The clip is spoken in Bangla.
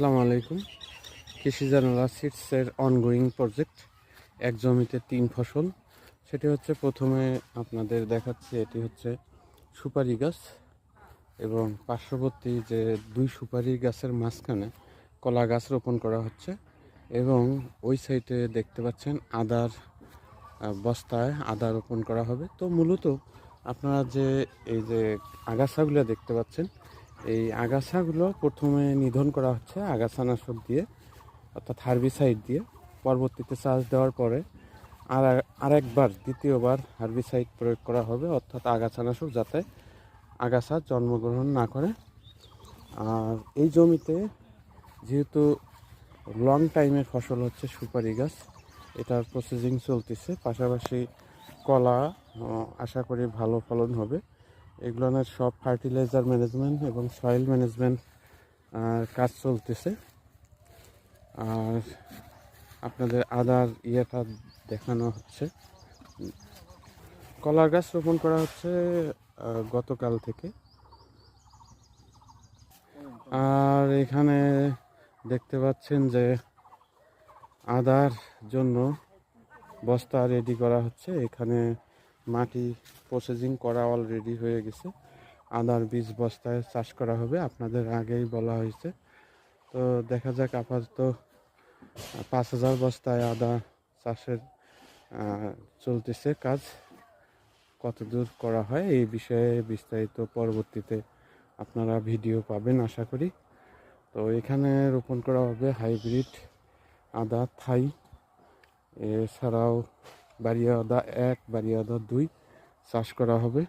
আসসালামু আলাইকুম। কৃষি জানালা সিডসের অনগোয়িং প্রজেক্ট এক জমিতে তিন ফসল। সেটি হচ্ছে প্রথমে আপনাদের দেখাচ্ছি, এটি হচ্ছে সুপারি গাছ এবং পার্শ্ববর্তী যে দুই সুপারি গাছের মাঝখানে কলা গাছ রোপণ করা হচ্ছে এবং ওই সাইডে দেখতে পাচ্ছেন আদার বস্তায় আদা রোপণ করা হবে। তো মূলত আপনারা যে, এই যে আগাছাগুলো দেখতে পাচ্ছেন এই আগাছাগুলো প্রথমে নিধন করা হচ্ছে আগাছানাশক দিয়ে, অর্থাৎ হার্বিসাইড দিয়ে। পরবর্তীতে চাষ দেওয়ার পরে আর আরেকবার, দ্বিতীয়বার হার্বিসাইড প্রয়োগ করা হবে, অর্থাৎ আগাছানাশক, যাতে আগাছা জন্মগ্রহণ না করে। আর এই জমিতে যেহেতু লং টাইমের ফসল হচ্ছে সুপারি গাছ, এটার প্রসেসিং চলতেছে। পাশাপাশি কলা আশা করি ভালো ফলন হবে। এগুলোর সব ফার্টিলাইজার ম্যানেজমেন্ট এবং সয়েল ম্যানেজমেন্ট কাজ চলতেছে। আর আপনাদের আদার ইয়েটা দেখানো হচ্ছে। কলার গাছ রোপণ করা হচ্ছে গতকাল থেকে। আর এখানে দেখতে পাচ্ছেন যে আদার জন্য বস্তা রেডি করা হচ্ছে। এখানে মাটি প্রসেসিং করা অলরেডি হয়ে গেছে। আদার বীজ বস্তায় চাষ করা হবে, আপনাদের আগেই বলা হয়েছে। তো দেখা যাক আপাতত পাঁচ হাজার বস্তায় আদা চাষের চলতেছে কাজ। কতদূর করা হয় এই বিষয়ে বিস্তারিত পরবর্তীতে আপনারা ভিডিও পাবেন, আশা করি। তো এখানে রোপণ করা হবে হাইব্রিড আদা থাই। এছাড়াও বাড়িয়া আদা এক বাড়িয়ে আদা দুই চাষ করা হবে।